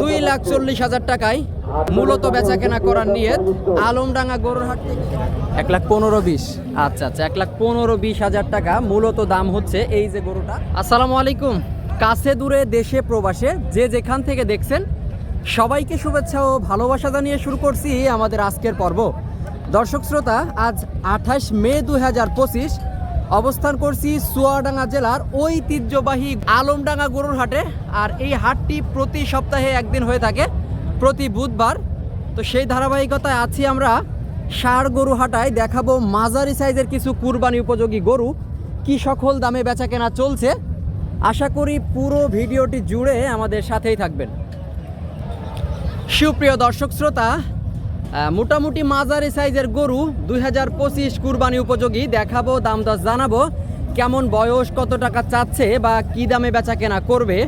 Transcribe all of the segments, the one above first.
দুই লাখ চল্লিশ হাজার টাকায় মূলত বেচা কেনা করার নিয়ে আলমডাঙ্গা গরুর হাট থেকে। এক লাখ পনেরো বিশ। আচ্ছা আচ্ছা এক লাখ পনেরো বিশ হাজার টাকা মূলত দাম হচ্ছে এই যে গরুটা। আসসালামু আলাইকুম। কাছে দূরে দেশে প্রবাসে যে যেখান থেকে দেখছেন সবাইকে শুভেচ্ছা ও ভালোবাসা জানিয়ে শুরু করছি আমাদের আজকের পর্ব। দর্শক শ্রোতা আজ আঠাশ মে দু হাজার পঁচিশ অবস্থান করছি সুয়াডাঙ্গা জেলার ঐতিহ্যবাহী আলমডাঙ্গা গরুর হাটে। আর এই হাটটি প্রতি সপ্তাহে একদিন হয়ে থাকে, প্রতি বুধবার। তো সেই ধারাবাহিকতায় আছি আমরা। ষাড় গরু হাটায় দেখাবো মাঝারি সাইজের কিছু কুরবানি উপযোগী গরু। কি সকল দামে বেচা কেনা চলছে? আশা করি পুরো ভিডিওটি জুড়ে আমাদের সাথেই থাকবেন। সুপ্রিয় দর্শক শ্রোতা মোটামুটি মাঝারি সাইজের গরু দুই হাজার পঁচিশ কুরবানি উপযোগী। দেখাবো দাম দর জানাব কেমন বয়স কত টাকা চাচ্ছে বা কি দামে বেচা কেনা করবে।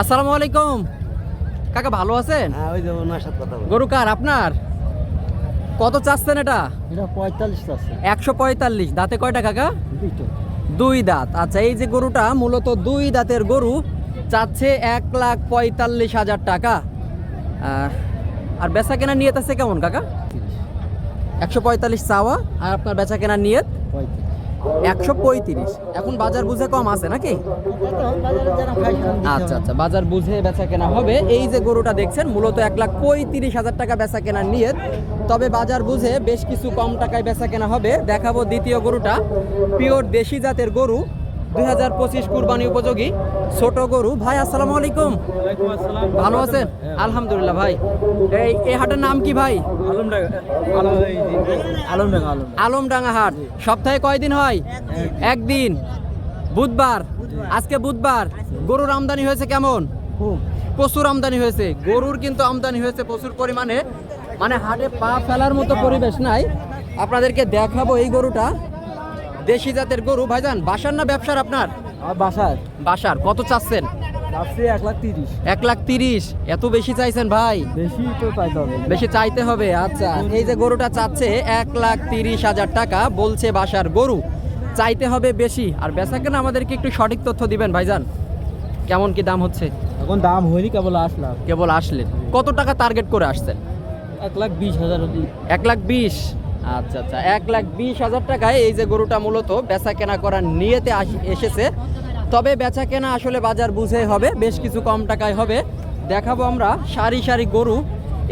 আসসালামু আলাইকুম। কাকা ভালো আছেন? হ্যাঁ গরু কার আপনার? কত চাচ্ছেন এটা? একশো পঁয়তাল্লিশ। দাঁতে কয়টা কাকা? দুই দাঁত। আচ্ছা এই যে গরুটা মূলত দুই দাঁতের গরু চাচ্ছে এক লাখ পঁয়তাল্লিশ হাজার টাকা। আর বেচা কেনা নিয়ত আছে কেমন কাকা? একশো পঁয়তাল্লিশ চাওয়া আর আপনার বেচা কেনা নিয়ত একশো পঁয়ত্রিশ। এখন বাজার বুঝে কম আছে নাকি? আচ্ছা আচ্ছা বাজার বুঝে বেচা কেনা হবে। এই যে গরুটা দেখছেন মূলত এক লাখ পঁয়ত্রিশ হাজার টাকা বেচা কেনার নিয়ত। তবে বাজার বুঝে বেশ কিছু কম টাকায় বেচা কেনা হবে। দেখাবো দ্বিতীয় গরুটা। পিওর দেশি জাতের গরু দুই হাজার পঁচিশ কুরবানি উপযোগী। ছোট গরু। ভাই আসসালামু আলাইকুম। ভালো আছেন? আলহামদুলিল্লাহ ভাই। এই এই হাটের নাম কি ভাই? আলমডাঙ্গা। হাট। সপ্তাহে কয়দিন হয়? একদিন। বুধবার। আজকে বুধবার। গরুর আমদানি হয়েছে কেমন? প্রচুর আমদানি হয়েছে। গরুর কিন্তু আমদানি হয়েছে প্রচুর পরিমাণে। মানে হাটে পা ফেলার মতো পরিবেশ নাই। আপনাদেরকে দেখাবো এই গরুটা। দেশি জাতের গরু। ভাইজান বাসার না ব্যবসার আপনার? বাসায় বাসার। কত চাচ্ছেন? চাচ্ছি এক লাখ তিরিশ। এক লাখ তিরিশ। এত বেশি চাইছেন ভাই? বেশি তো চাইতে হবে। বেশি চাইতে হবে আচ্ছা। এই যে গরুটা চাচ্ছে এক লাখ তিরিশ হাজার টাকা বলছে বাসার গরু। চাইতে হবে বেশি। আর বেচা কেনা আমাদেরকে একটু সঠিক তথ্য দিবেন ভাইজান। কেমন কি দাম হচ্ছে? এখন দাম হয়নি কেবল আসলাম। কেবল আসলেন। কত টাকা টার্গেট করে আসছেন? এক লাখ বিশ হাজার এক লাখ বিশ? আচ্ছা আচ্ছা। এক লাখ বিশ হাজার টাকায় এই যে গরুটা মূলত বেচা কেনা করার নিয়েতে এসেছে। তবে বেচা কেনা আসলে বাজার বুঝে হবে বেশ কিছু কম টাকায় হবে। দেখাবো আমরা সারি সারি গরু।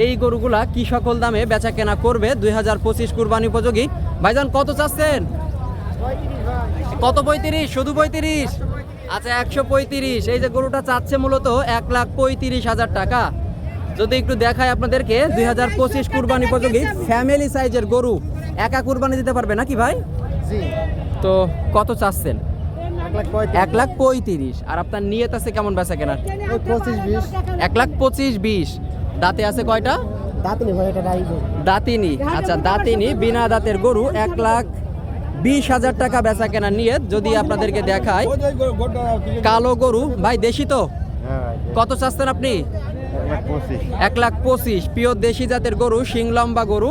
এই গরুগুলা কি সকল দামে বেচা কেনা করবে? দুই হাজার পঁচিশ কুরবানি উপযোগী। ভাইজান কত চাচ্ছেন? কত পঁয়ত্রিশ? শুধু পঁয়ত্রিশ? আচ্ছা একশো পঁয়ত্রিশ। এই যে গরুটা চাচ্ছে মূলত এক লাখ পঁয়ত্রিশ হাজার টাকা। যদি একটু দেখায় আপনাদেরকে দুই হাজার পঁচিশ কুরবানি উপযোগী। ফ্যামিলি সাইজের গরু। একা কুরবানি দিতে পারবে নাকি ভাই? তো কত চাচ্ছেন? এক লাখ পঁয়ত্রিশ। আর আপনার নিয়ত আছে কেমন বেচা কেনার পঁচিশ বিশ। এক লাখ পঁচিশ বিশ। দাঁতে আছে কয়টা? দাঁতনি ভাই এটা দাঁতিনি। আচ্ছা দাঁতিনি বিনা দাঁতের গরু এক লাখ বিশ হাজার টাকা বেচা কেনার নিয়ত যদি আপনাদেরকে দেখায় কালো গরু। ভাই দেশি তো? কত চাচ্ছেন আপনি? এক লাখ পঁচিশ। এক লাখ পঁচিশ পিওর দেশি জাতের গরু শিংলম্বা গরু।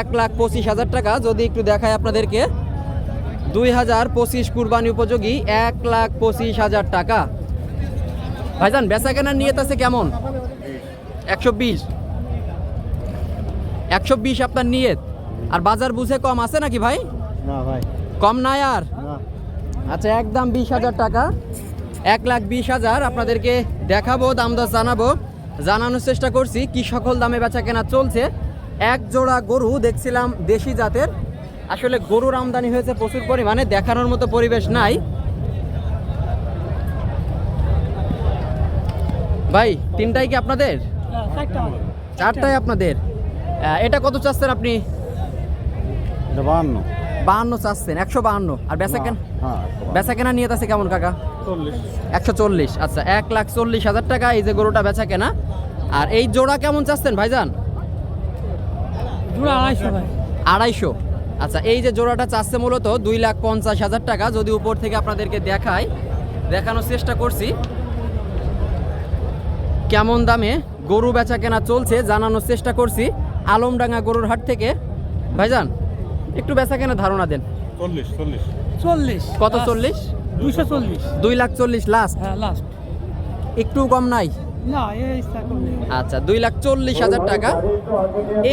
এক লাখ পঁচিশ হাজার টাকা। যদি একটু দেখায় আপনাদেরকে। দুই হাজার পঁচিশ কুরবানি উপযোগী এক লাখ পঁচিশ হাজার টাকা। ভাইজান বেচা কেনার নিয়ত আছে কেমন? একশো বিশ। একশো বিশ আপনার নিয়ত। আর বাজার বুঝে কম আছে নাকি ভাই? না ভাই। কম নাই আর? আচ্ছা একদম বিশ হাজার টাকা। এক লাখ বিশ হাজার আপনাদেরকে দেখাবো দাম দর জানাব। জানানোর চেষ্টা করছি কি সকল দামে বেচা কেনা চলছে। এক জোড়া গরু দেখছিলাম দেশি জাতের। আসলে গরুর আমদানি হয়েছে প্রচুর পরিমাণে দেখানোর মতো পরিবেশ নাই। ভাই তিনটাই কি আপনাদের? চারটাই আপনাদের? এটা কত চাচ্ছেন আপনি? বাহান্ন। বাহান্ন চাচ্ছেন একশো বাহান্ন। আর বেচা কেন হ্যাঁ বেচা কেনা নিয়ে আছে কেমন কাকা? চল্লিশ। একশো চল্লিশ আচ্ছা এক লাখ চল্লিশ হাজার টাকা এই যে গরুটা বেচা কেনা। আর এই জোড়া কেমন চাচ্ছেন ভাইজান? জোড়া আড়াইশো ভাই। আড়াইশো। আচ্ছা এই যে জোড়াটা চাচ্ছে মূলত দুই লাখ পঞ্চাশ হাজার টাকা যদি উপর থেকে আপনাদেরকে দেখাই দেখানোর চেষ্টা করছি। কেমন দামে গরু বেচা কেনা চলছে জানানোর চেষ্টা করছি। আলমডাঙ্গা গরুর হাট থেকে ভাইজান একটু বেচা কেনা ধারণা দেন। চল্লিশ চল্লিশ। চল্লিশ। কত চল্লিশ? দুইশো চল্লিশ। দুই লাখ চল্লিশ লাস্ট হ্যাঁ লাস্ট একটু কম নাই। আচ্ছা দুই লাখ চল্লিশ হাজার টাকা।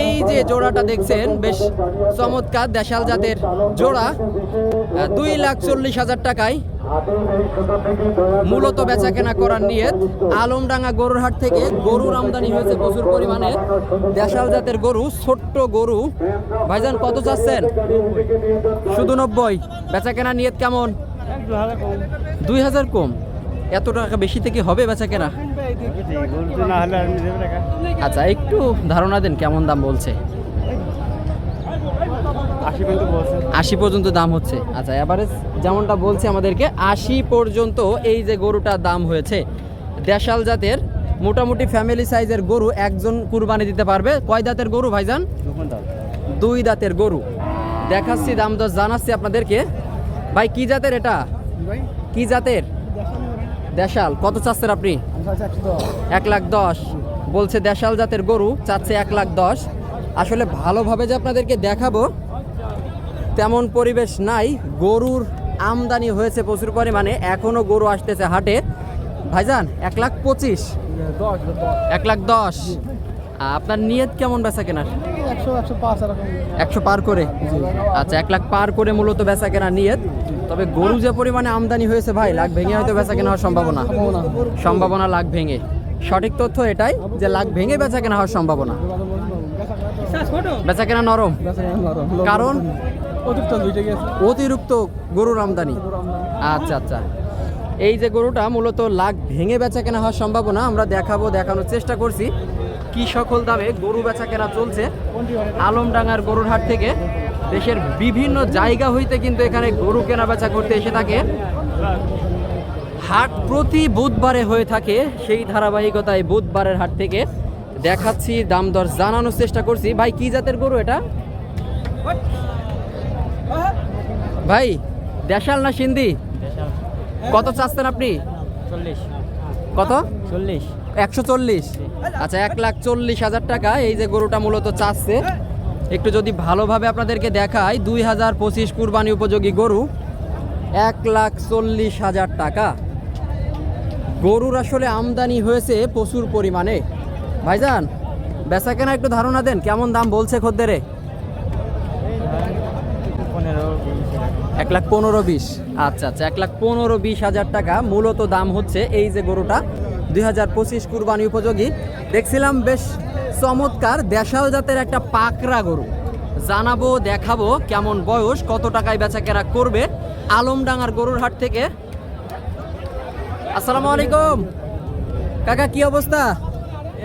এই যে জোড়াটা দেখছেন বেশ চমৎকার দেশাল জাতের জোড়া। দুই লাখ চল্লিশ হাজার টাকায় মূলত বেচা কেনা করার নিয়ত। আলমডাঙ্গা গরুর হাট থেকে গরুর আমদানি হয়েছে প্রচুর পরিমাণে। দেশাল জাতের গরু ছোট্ট গরু। ভাইজান কত চাচ্ছেন? শুধু নব্বই। বেচা কেনা নিয়ত কেমন? দুই হাজার কম। এত টাকা বেশি থেকে হবে বেচা কেনা আচ্ছা একটু ধারণা দেন কেমন দাম বলছে? আশি পর্যন্ত দাম হচ্ছে। আচ্ছা এভারেজ যেমনটা বলছে আমাদেরকে আশি পর্যন্ত এই যে গরুটার দাম হয়েছে। দেশাল জাতের মোটামুটি ফ্যামিলি সাইজের গরু একজন কুরবানি দিতে পারবে। কয় দাঁতের গরু ভাইজান? দুই দাঁতের গরু। দেখাচ্ছি দাম দর জানাচ্ছি আপনাদেরকে। ভাই কি জাতের এটা? কি জাতের? দেশাল কত চাচ্ছেন আপনি? এক লাখ দশ। বলছে দেশাল জাতের গরু চাচ্ছে এক লাখ দশ। আসলে ভালোভাবে যে আপনাদেরকে দেখাবো তেমন পরিবেশ নাই। গরুর আমদানি হয়েছে প্রচুর পরিমাণে এখনও গরু আসতেছে হাটে। ভাইজান এক লাখ পঁচিশ। এক লাখ দশ। আপনার নিয়ত কেমন বেচা কেনার? একশো পার করে? আচ্ছা এক লাখ পার করে মূলত বেচা কেনা নিয়ত। তবে গরু যে পরিমাণে আমদানি হয়েছে ভাই লাখ ভেঙে হয়তো বেচা কেনা হওয়ার সম্ভাবনা। সম্ভাবনা। লাখ ভেঙে। সঠিক তথ্য এটাই যে লাখ ভেঙে বেচা কেনা হওয়ার সম্ভাবনা। বেচা কেনা নরম। কারণ অতিরিক্ত গরুর আমদানি। আচ্ছা আচ্ছা। এই যে গরুটা মূলত লাখ ভেঙে বেচা কেনা হওয়ার সম্ভাবনা আমরা দেখাবো দেখানোর চেষ্টা করছি। কি সকল দামে গরু বেচা কেনা চলছে? আলমডাঙ্গার গরুর হাট থেকে দেশের বিভিন্ন জায়গা হইতে কিন্তু এখানে গরু কেনা বেচা করতে এসে থাকে। হাট প্রতি বুধবারে হয়ে থাকে সেই ধারাবাহিকতায় বুধবারের হাট থেকে। দেখাচ্ছি দাম দর জানানোর চেষ্টা করছি। ভাই কি জাতের গরু এটা? ভাই দেশাল না সিন্ধি? কত চাচ্ছেন আপনি? চল্লিশ। কত? চল্লিশ। একশো চল্লিশ। আচ্ছা এক লাখ চল্লিশ হাজার টাকা এই যে গরুটা মূলত চাচ্ছে। একটু যদি ভালোভাবে আপনাদেরকে দেখায় দুই হাজার পঁচিশ কুরবানি উপযোগী গরু, এক লাখ চল্লিশ হাজার টাকা। গরুর আসলে আমদানি হয়েছে প্রচুর পরিমাণে। ভাইজান, বেচা কেনা একটু ধারণা দেন, কেমন দাম বলছে খদ্দেরে? এক লাখ পনেরো বিশ। আচ্ছা আচ্ছা এক লাখ পনেরো বিশ হাজার টাকা মূলত দাম হচ্ছে এই যে গরুটা। দুই হাজার পঁচিশ কুরবানি উপযোগী। দেখছিলাম বেশ চমৎকার দেশাল জাতের একটা পাকরা গরু। জানাব দেখাবো কেমন বয়স কত টাকায় বেচা কেনা করবে। আলমডাঙ্গার গরুর হাট থেকে। আসসালামু আলাইকুম। কাকা কি অবস্থা?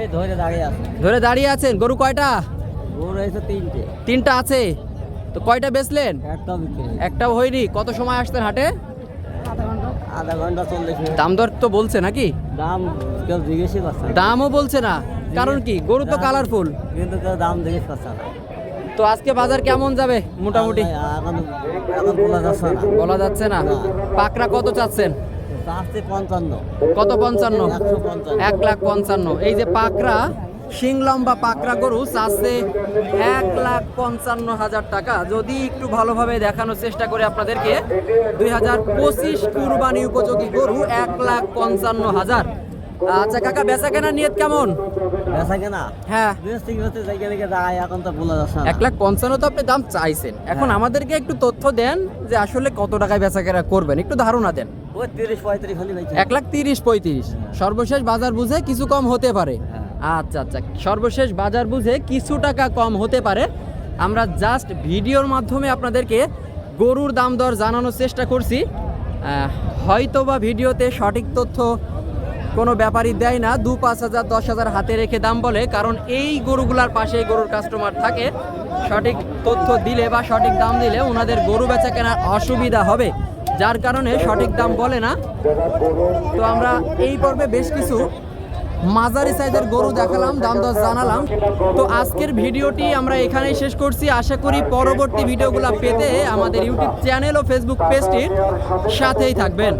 এই ধরে দাঁড়িয়ে আছে। ধরে দাঁড়িয়ে আছেন? গরু কয়টা? গরু হয়েছে তিনটে। তিনটা আছে। তো কয়টা বেচলেন? একটা বিক্রি একটাও হয়নি। কত সময় আসতেন হাটে? আধা ঘণ্টা চল্লিশ মিনিট। দাম দর তো বলছে নাকি? দাম কেউ জিজ্ঞেসই করছে না। দামও বলছে না। কারণ কি? গরু তো দাম- কালারফুল কিন্তু কেউ দাম জিজ্ঞেস করছে না। তো আজকে বাজার কেমন যাবে মোটামুটি? এখন এখন বলা যাচ্ছে না। বলা যাচ্ছে না। না। পাকরা কত চাচ্ছেন? পঞ্চান্ন। কত পঞ্চান্ন? একশো পঞ্চান্ন। এক লাখ পঞ্চান্ন। এই যে পাকরা শিং লম্বা পাকরা গরু চাচ্ছে এক লাখ পঞ্চান্ন হাজার টাকা। যদি একটু ভালোভাবে দেখানোর চেষ্টা করে আপনাদেরকে দুই হাজার পঁচিশ কুরবানি উপযোগী গরু এক লাখ পঞ্চান্ন হাজার। আচ্ছা কাকা বেচা কেনার নিয়ত কেমন? বেচা কেনা হ্যাঁ যায় এখন তো বলা যাচ্ছে এক লাখ পঞ্চান্ন তো আপনি দাম চাইছেন। এখন আমাদেরকে একটু তথ্য দেন যে আসলে কত টাকায় বেচা কেনা করবেন একটু ধারণা দেন। এক লাখ তিরিশ পঁয়ত্রিশ। সর্বশেষ বাজার বুঝে কিছু কম হতে পারে। হ্যাঁ। আচ্ছা আচ্ছা। সর্বশেষ বাজার বুঝে কিছু টাকা কম হতে পারে। আমরা জাস্ট ভিডিওর মাধ্যমে আপনাদেরকে গরুর দাম দর জানানোর চেষ্টা করছি। হয়তোবা ভিডিওতে সঠিক তথ্য কোনো ব্যাপারই দেয় না। দু পাঁচ হাজার, দশ হাজার হাতে রেখে দাম বলে, কারণ এই গরুগুলার পাশে গরুর কাস্টমার থাকে। সঠিক তথ্য দিলে বা সঠিক দাম দিলে ওনাদের গরু বেচা কেনার অসুবিধা হবে। যার কারণে সঠিক দাম বলে না। তো আমরা এই পর্বে বেশ কিছু মাঝারি সাইজের গরু দেখালাম, দাম দর জানালাম। তো আজকের ভিডিওটি আমরা এখানেই শেষ করছি। আশা করি পরবর্তী ভিডিওগুলো পেতে আমাদের ইউটিউব চ্যানেল ও ফেসবুক পেজটির সাথেই থাকবেন।